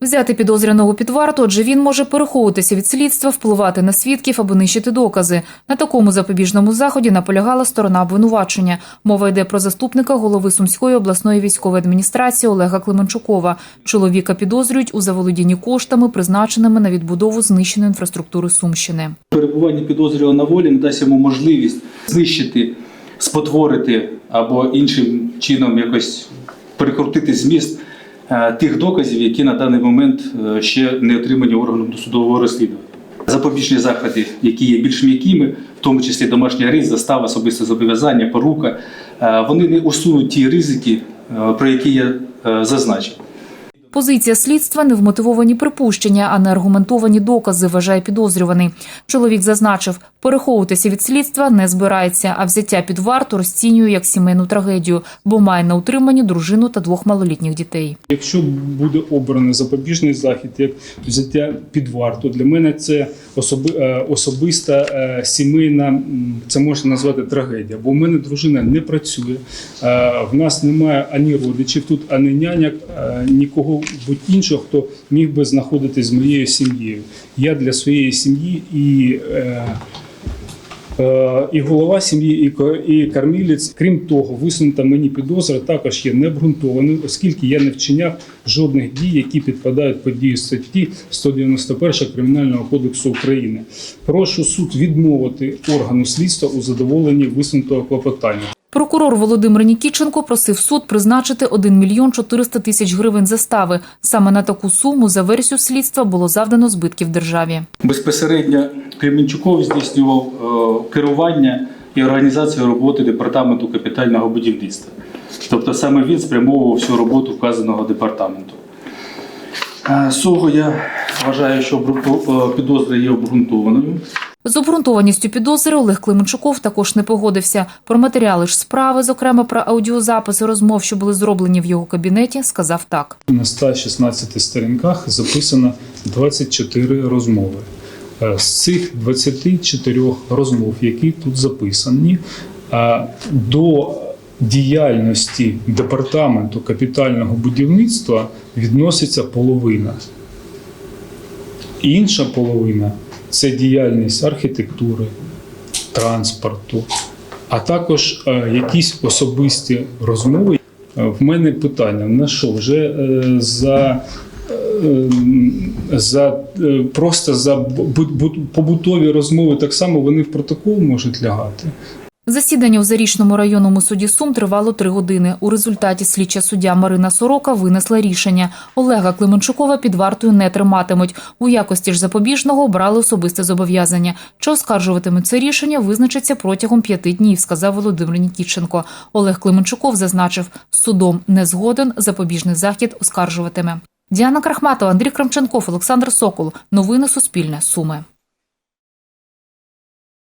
Взяти підозрюваного під варту, адже він може переховуватися від слідства, впливати на свідків або нищити докази. На такому запобіжному заході наполягала сторона обвинувачення. Мова йде про заступника голови Сумської обласної військової адміністрації Олега Клименчукова. Чоловіка підозрюють у заволодінні коштами, призначеними на відбудову знищеної інфраструктури Сумщини. Перебування підозрюваного на волі не дасть йому можливість знищити, спотворити або іншим чином якось перекрутити зміст тих доказів, які на даний момент е, ще не отримані органом досудового розслідування. Запобіжні заходи, які є більш м'якими, в тому числі домашній арест, застава, особисте зобов'язання, порука, е, вони не усунуть ті ризики, е, про які я е, зазначив. Позиція слідства невмотивовані припущення, а не аргументовані докази, вважає підозрюваний. Чоловік зазначив, переховуватися від слідства не збирається, а взяття під варту розцінює як сімейну трагедію, бо має на утриманні дружину та двох малолітніх дітей. Якщо буде обраний запобіжний захід, як взяття під варту, для мене це особи, е, особиста е, сімейна, це можна назвати трагедія. Бо в мене дружина не працює, е, в нас немає ані родичів тут, ані няняк, нікого будь іншого, хто міг би знаходитись з моєю сім'єю. Я для своєї сім'ї і. е, Е, І голова сім'ї, і і кормілець. Крім того, висунута мені підозра також є необґрунтованою, оскільки я не вчиняв жодних дій, які підпадають під дію статті 191 Кримінального кодексу України. Прошу суд відмовити органу слідства у задоволенні висунутого клопотання. Прокурор Володимир Нікіченко просив суд призначити 1 мільйон 400 тисяч гривень застави. Саме на таку суму за версію слідства було завдано збитків державі. Безпосередньо Кременчуков здійснював е, керування і організацію роботи департаменту капітального будівництва. Тобто саме він спрямовував всю роботу вказаного департаменту. Е, З цього я вважаю, що е, підозра є обґрунтованою. З обґрунтованістю підозри Олег Клименчуков також не погодився. Про матеріали ж справи, зокрема про аудіозаписи розмов, що були зроблені в його кабінеті, сказав так. На 116 сторінках записано 24 розмови. Е, З цих 24 розмов, які тут записані, е, до діяльності департаменту капітального будівництва відноситься половина. Інша половина це діяльність архітектури, транспорту, а також е, якісь особисті розмови. Е, В мене питання: на що вже е, за, за просто за бу- бу- побутові розмови так само вони в протокол можуть лягати. Засідання у Зарічному районному суді Сум тривало три години. У результаті слідча суддя Марина Сорока винесла рішення. Олега Клименчукова під вартою не триматимуть. У якості ж запобіжного обрали особисте зобов'язання. Чи оскаржуватимуть це рішення, визначиться протягом п'яти днів, сказав Володимир Нікітченко. Олег Клименчуков зазначив, судом не згоден, запобіжний захід оскаржуватиме. Діана Крахматова, Андрій Крамченков, Олександр Сокол. Новини Суспільне. Суми.